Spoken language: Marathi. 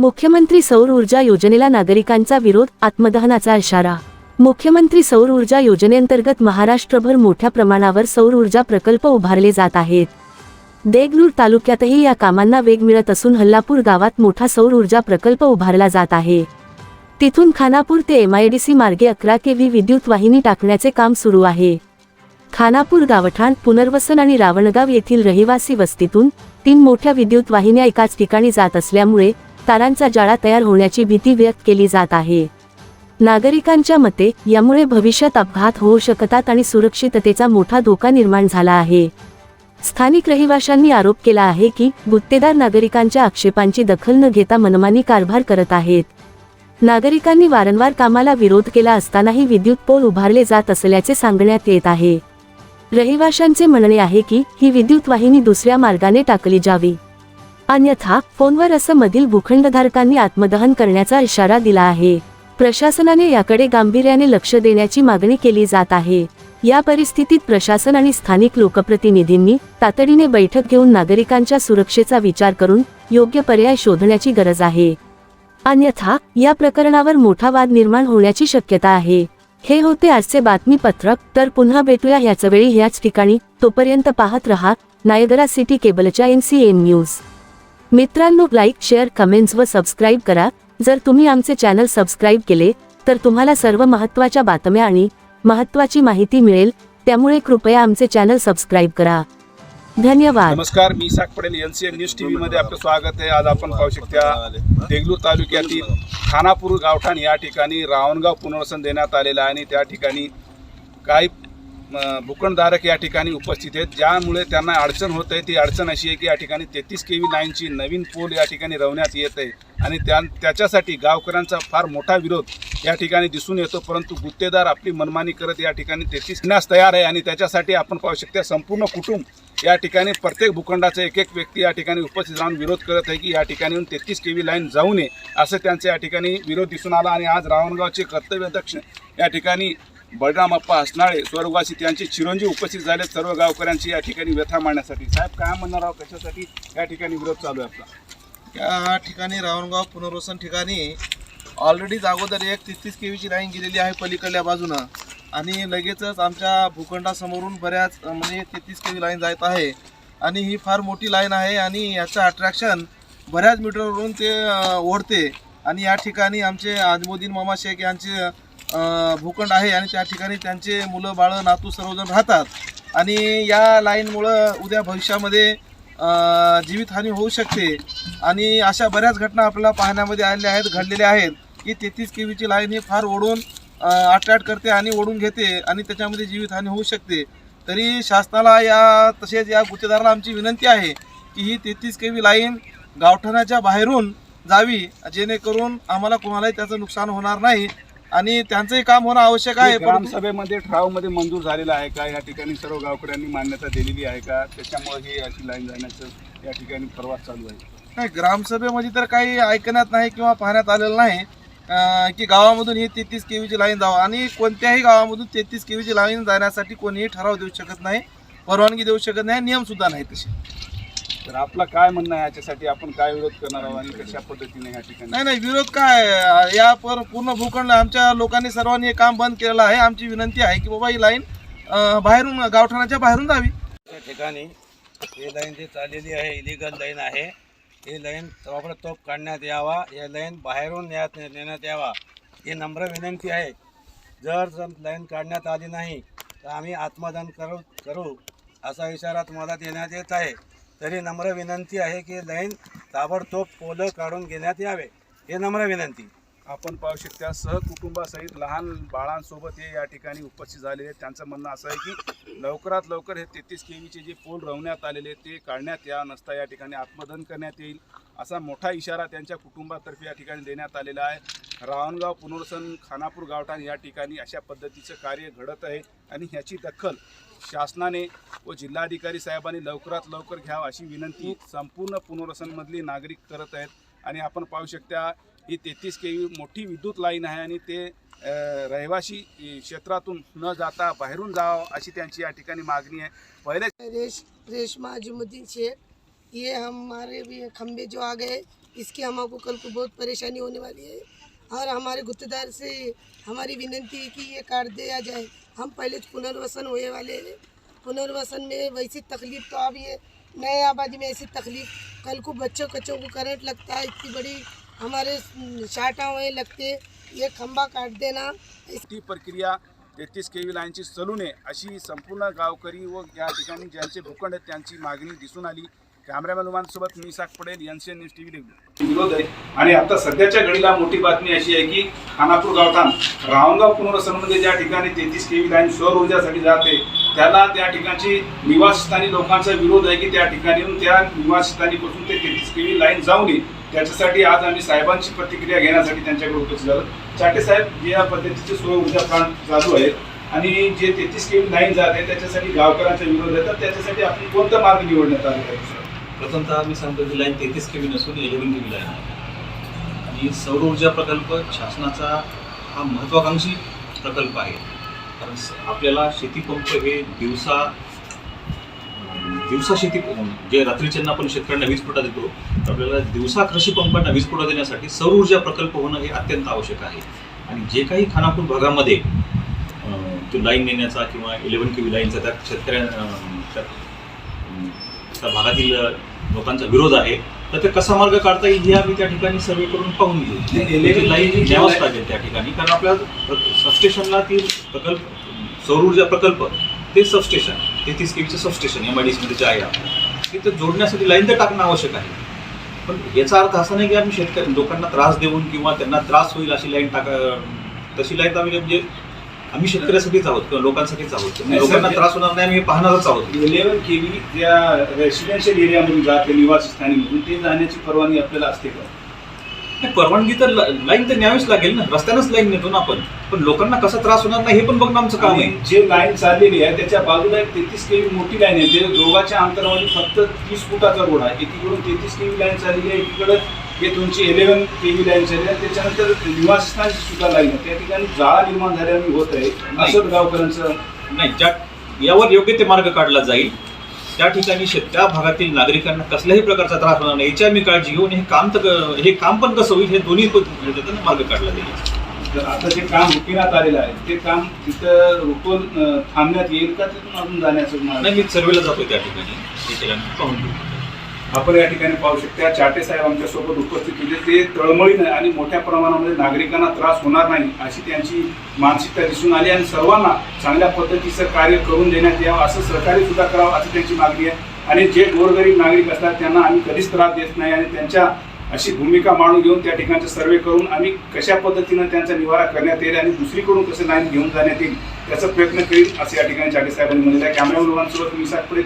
मुख्यमंत्री सौर ऊर्जा योजनेला नागरिकांचा विरोध आत्मदहनाचा इशारा. मुख्यमंत्री सौर ऊर्जा योजनेअंतर्गत महाराष्ट्रभर मोठ्या प्रमाणावर सौर ऊर्जा प्रकल्प उभारले जात आहेत. देगलूर तालुक्यातही या कामांना वेग मिळत असून हल्लापूर गावात मोठा सौर ऊर्जा प्रकल्प उभारला जात आहे. तिथून खानापूर ते एमआयडीसी मार्गे अकरा केव्ही विद्युत वाहिनी टाकण्याचे काम सुरू आहे. खानापूर गावठाण पुनर्वसन आणि रावणगाव येथील रहिवासी वस्तीतून तीन मोठ्या विद्युत वाहिन्या एकाच ठिकाणी जात असल्यामुळे तारांचा जाळा तयार होण्याची भीती व्यक्त केली जात आहे. नागरिकांच्या मते यामुळे भविष्यात अपघात होऊ शकतात आणि सुरक्षिततेचा मोठा धोका निर्माण झाला आहे. स्थानिक रहिवाशांनी आरोप केला आहे की गुत्तेदार नागरिकांच्या आक्षेपांची दखल न घेता मनमानी कारभार करत आहेत. नागरिकांनी वारंवार कामाला विरोध केला असतानाही विद्युत पोल उभारले जात असल्याचे सांगण्यात येत आहे. रहिवाशांचे म्हणणे आहे की ही विद्युत वाहिनी दुसऱ्या मार्गाने टाकली जावी. अन्यथा फोनवर असं मधील भूखंडधारकांनी आत्मदहन करण्याचा इशारा दिला आहे. प्रशासनाने याकडे गांभीर्याने लक्ष देण्याची मागणी केली जात आहे. या परिस्थितीत प्रशासन आणि स्थानिक लोकप्रतिनिधींनी तातडीने बैठक घेऊन नागरिकांच्या सुरक्षेचा विचार करून योग्य पर्याय शोधण्याची गरज आहे. अन्यथा या प्रकरणावर मोठा वाद निर्माण होण्याची शक्यता आहे. हे होते आजचे बातमीपत्रक. तर पुन्हा भेटूया ह्याच वेळी ह्याच ठिकाणी. तोपर्यंत पाहत रहा. नायगरा सिटी केबलच्या एन सी एन न्यूज. मित्रांनो लाईक शेअर कमेंट्स व सबस्क्राईब करा. जर तुम्ही आमचे चॅनल सबस्क्राईब केले तर तुम्हाला सर्व महत्त्वाच्या बातम्या आणि महत्त्वाची माहिती मिळेल. त्यामुळे कृपया आमचे चॅनल सबस्क्राईब करा. धन्यवाद. नमस्कार मी Isaq Patel N C N news T मध्ये आपलं स्वागत आहे. आज आपण पाहू शकता देगलूर तालुक्यातील खानापूर गावठाण या ठिकाणी रावणगाव पुनर्वसन देण्यात आलेलं आहे आणि त्या ठिकाणी काही भूखंडधारक या ठिकाणी उपस्थित आहेत. ज्यामुळे त्यांना अडचण होत आहे. ती अडचण अशी आहे की या ठिकाणी तेहतीस के व्ही लाईनची नवीन पोल या ठिकाणी रवण्यात येत आहे. आणि त्या त्याच्यासाठी गावकऱ्यांचा फार मोठा विरोध या ठिकाणी दिसून येतो. परंतु गुत्तेदार आपली मनमानी करत या ठिकाणी तेहतीस घेण्यास तयार आहे. आणि त्याच्यासाठी आपण पाहू शकता संपूर्ण कुटुंब या ठिकाणी प्रत्येक भूखंडाचा एक एक व्यक्ती या ठिकाणी उपस्थित राहून विरोध करत आहे की या ठिकाणी येऊन तेहतीस के व्ही लाईन जाऊ नये असं त्यांचा या ठिकाणी विरोध दिसून आला. आणि आज रावणगावचे कर्तव्यदक्ष या ठिकाणी बळराम असणारे स्वर्गवासी त्यांचे चिरंजीव उपस्थित झाले सर्व गावकऱ्यांची या ठिकाणी व्यथा मांडण्यासाठी. साहेब काय म्हणणार आहोत? कशासाठी या ठिकाणी विरोध चालू आहे आपला? या ठिकाणी रावणगाव पुनर्वसन ठिकाणी ऑलरेडीच अगोदर एक तीस तीस केवीची लाईन गेलेली आहे पलीकडल्या बाजूनं. आणि लगेचच आमच्या भूखंडासमोरून बऱ्याच म्हणजे तेहतीस केवी लाईन जात आहे. आणि ही फार मोठी लाईन आहे आणि याचं अट्रॅक्शन बऱ्याच मीटरवरून ते ओढते. आणि या ठिकाणी आमचे आजमोदीन मामा शेख यांचे भूखंड आहे आणि त्या ठिकाणी त्यांचे मुलं बाळं नातू सर्वजण राहतात. आणि या लाईनमुळं उद्या भविष्यामध्ये जीवितहानी होऊ शकते. आणि अशा बऱ्याच घटना आपल्याला पाहण्यामध्ये आलेल्या आहेत घडलेल्या आहेत की तेहतीस के व्हीची लाईन ही फार ओढून अट्रॅक्ट करते आणि ओढून घेते आणि त्याच्यामध्ये जीवितहानी होऊ शकते. तरी शासनाला या तसेच या गुत्तेदाराला आमची विनंती आहे की ही तेहतीस के व्ही लाईन गावठाणाच्या बाहेरून जावी जेणेकरून आम्हाला कोणालाही त्याचं नुकसान होणार नाही. आणि त्यांचंही काम होणं आवश्यक आहे परंतु ग्रामसभेमध्ये ठरावमध्ये मंजूर झालेला आहे का? या ठिकाणी सर्व गावकऱ्यांनी मान्यता दिलेली आहे का? त्याच्यामुळे ही अशी लाईन जाण्याचं या ठिकाणी प्रवास चालू आहे. नाही ग्रामसभेमध्ये तर काही ऐकण्यात नाही किंवा पाहण्यात आलेलं नाही अं, की गावामधून ही तेहतीस केवीची लाईन जावं. आणि कोणत्याही गावामधून तेहतीस केवीची लाईन जाण्यासाठी कोणीही ठराव देऊ शकत नाही परवानगी देऊ शकत नाही नियम सुद्धा नाही तसे. तर आपला काय म्हणणं आहे याच्यासाठी? आपण काय विरोध करणार आहोत आणि कशा पद्धतीने या ठिकाणी? नाही नाही विरोध काय या पर पूर्ण भूखंड आमच्या लोकांनी सर्वांनी हे काम बंद केलेलं आहे. आमची विनंती आहे की बाबा ही लाईन अं, बाहेरून गावठाणाच्या बाहेरून जावी. त्या ठिकाणी ही लाईन जी चाललेली आहे इलिगल लाईन आहे ही लाईन ताबडतोब काढण्यात यावा. या लाईन बाहेरून न्यात नेण्यात यावा. ही नम्र विनंती आहे. जर जर लाईन काढण्यात आली नाही तर आम्ही आत्मदान करू करू असा इशारा तुम्हाला देण्यात येत आहे. तरी नम्र विनंती आहे की लाईन ताबडतोब पोलं काढून घेण्यात यावे. हे नम्र विनंती. आपण पाहू शकता सहकुटुंबासहित लहान बाळांसोबत हे या ठिकाणी उपस्थित झालेले आहेत. त्यांचं म्हणणं असं आहे की लवकरात लवकर हे तेहतीस केवीचे जे पोल रवण्यात आलेले ते काढण्यात या नसता या ठिकाणी आत्मदहन करण्यात येईल. असा मोठा इशारा त्यांच्या कुटुंबातर्फे या ठिकाणी देण्यात आलेला आहे. रावणगाव पुनर्वसन खानापूर गावठाण या ठिकाणी अशा पद्धतीचं कार्य घडत आहे आणि ह्याची दखल शासनाने व जिल्हाधिकारी साहेबांनी लवकरात लवकर घ्यावं अशी विनंती संपूर्ण पुनर्वसनमधली नागरिक करत आहेत. आणि आपण पाहू शकता ही तेहतीस के मोठी विद्युत लाईन आहे आणि ते रहिवाशी रहिवासी क्षेत्रातून न जाता बाहेरून जावं अशी त्यांची या ठिकाणी मागणी आहे. पहिले रेश रेशमा अजमुद्दीन शेख ये हमारे भी खंबे जो आ गए इसकी हमको कल को बहुत परेशानी होने वाली है। और हमारे गुत्तेदार से हमारी विनंती है कि ये कार्ड दिया जाए। हम पहले पुनर्वसन होने वाले हैं। पुनर्वसन में वैसी तकलीफ तो अब ये नए आबादी में ऐसी तकलीफ कल को बच्चों कच्चों को करंट लगता है इतनी बड़ी हमारे शाटा हुए लगते ये खंबा काट देना। ती प्रक्रिया तेहतीस के व्ही लाईनची सलून नये अशी संपूर्ण गावकरी व या ठिकाणी ज्यांचे भूखंड आहेत त्यांची मागणी दिसून आली. कॅमेरामॅन उमानसोबत मी साग पडेल N C N news T V विरोध आहे आणि आता सध्याच्या घडीला मोठी बातमी अशी आहे की खानापूर गावठाण रावणगाव पुनर्वसनमध्ये ज्या ठिकाणी तेहतीस के व्ही लाईन सौर ऊर्जासाठी जाते त्याला त्या ठिकाणची निवासस्थानी लोकांचा विरोध आहे की त्या ठिकाणी येऊन त्या निवासस्थानीपासून ते तेहतीस के व्ही लाईन जाऊ नये त्याच्यासाठी आज आम्ही साहेबांची प्रतिक्रिया घेण्यासाठी त्यांच्याकडे उपस्थित झालो. चाटे साहेब जे या पद्धतीचे सौर ऊर्जा प्लांट चालू आहेत आणि जे तेहतीस के व्ही लाईन जात आहे त्याच्यासाठी गावकऱ्यांचा विरोध आहे तर त्याच्यासाठी आपण कोणता मार्ग निवडण्यात आला आहे? प्रथमतः मी सांगतो की लाईन तेहतीस के व्ही नसून इलेव्हन के व्ही लाईन आहे. आणि सौर ऊर्जा प्रकल्प शासनाचा हा महत्त्वाकांक्षी प्रकल्प आहे. कारण आपल्याला शेतीपंप हे दिवसा दिवसा शेती जे रात्रीच्यांना आपण शेतकऱ्यांना वीज पुरवठा देतो तर आपल्याला दिवसा कृषी पंपांना वीज पुरवठा देण्यासाठी सौर ऊर्जा प्रकल्प होणं हे अत्यंत आवश्यक आहे. आणि जे काही खानापूर भागामध्ये तो लाईन नेण्याचा किंवा इलेव्हन के व्ही लाईनचा त्या शेतकऱ्या त्या भागातील लोकांचा विरोध आहे तर ते कसा मार्ग काढता येईल हे आम्ही त्या ठिकाणी सर्वे करून पाहून घेऊ. त्याची लाईन जी न्यावंच लाईन- लागेल त्या ठिकाणी कारण आपल्या सबस्टेशनला ती प्रकल्प सौर ऊर्जा प्रकल्प ते सबस्टेशन तेहतीस केवीचं सबस्टेशन एम आय डी मध्ये जे आहे आपलं, तिथं जोडण्यासाठी लाईन तर टाकणं आवश्यक आहे. पण याचा अर्थ असा नाही की आम्ही शेतकरी लोकांना त्रास देऊन किंवा त्यांना त्रास होईल अशी लाईन टाका तशी लाईन आम्ही म्हणजे आम्ही शेतकऱ्यासाठीच आहोत किंवा लोकांसाठीच आहोत लोकांना जे- त्रास होणार नाही आम्ही पाहणारच आहोत. इलेव्हन के व्ही ज्या रेसिडेन्शियल एरियामधून जाते निवासस्थानीमधून ते जाण्याची परवानगी आपल्याला असते का? परवानगी तर लाईन तर न्यावीच लागेल ना. रस्त्यानंच लाईन नेतो ना आपण. पण लोकांना कसा त्रास होणार नाही हे पण बघणं आमचं काम आहे. जे लाईन चाललेली आहे त्याच्या बाजूला एक तेहतीस के व्ही मोठी लाईन आहे. ते दोघांच्या अंतरामध्ये फक्त तीस फुटाचा रोड आहे. एकीकडून तेहतीस के व्ही लाईन चाललेली आहे एकीकडे हे तुमची इलेव्हन के व्ही लाईन चालली आहे त्याच्यानंतर निवासस्थानची सुद्धा आहे त्या ठिकाणी जाळा निर्माण झाल्याने होत आहे. असं गावकऱ्यांचं नाही ज्या यावर योग्य ते मार्ग काढला जाईल. त्या ठिकाणी त्या भागातील नागरिकांना कसल्याही प्रकारचा त्रास होणार नाही. याची आम्ही काळजी घेऊन हे काम तर हे काम पण कसं होईल हे दोन्ही मार्ग काढला जाईल. तर आता जे काम रुपीनात आलेलं आहे ते काम तिथं रोखून अं, थांबण्यात येईल का तिथून अजून जाण्याचं? नाही मी सर्वेला जातोय त्या ठिकाणी. पाहून घेऊ. आपण या ठिकाणी पाहू शकता चाटे साहेब आमच्यासोबत उपस्थित होते. ते तळमळीनं आणि मोठ्या प्रमाणामध्ये नागरिकांना त्रास होणार नाही अशी त्यांची मानसिकता दिसून आली आणि सर्वांना चांगल्या पद्धतीचं कार्य करून देण्यात यावं असं सहकार्य सुद्धा करावं अशी त्यांची मागणी आहे. आणि जे गोरगरीब नागरिक असतात त्यांना आम्ही कधीच त्रास देत नाही आणि त्यांच्या अशी भूमिका मांडून घेऊन त्या ठिकाणचे सर्वे करून आम्ही कशा पद्धतीनं त्यांचा निवारा करण्यात येईल आणि दुसरीकडून कसं लाईन घेऊन जाण्यात येईल त्याचा प्रयत्न करील असं या ठिकाणी चाटे साहेबांनी म्हणलेलं आहे. कॅमेरा सोबत मी सातपुडे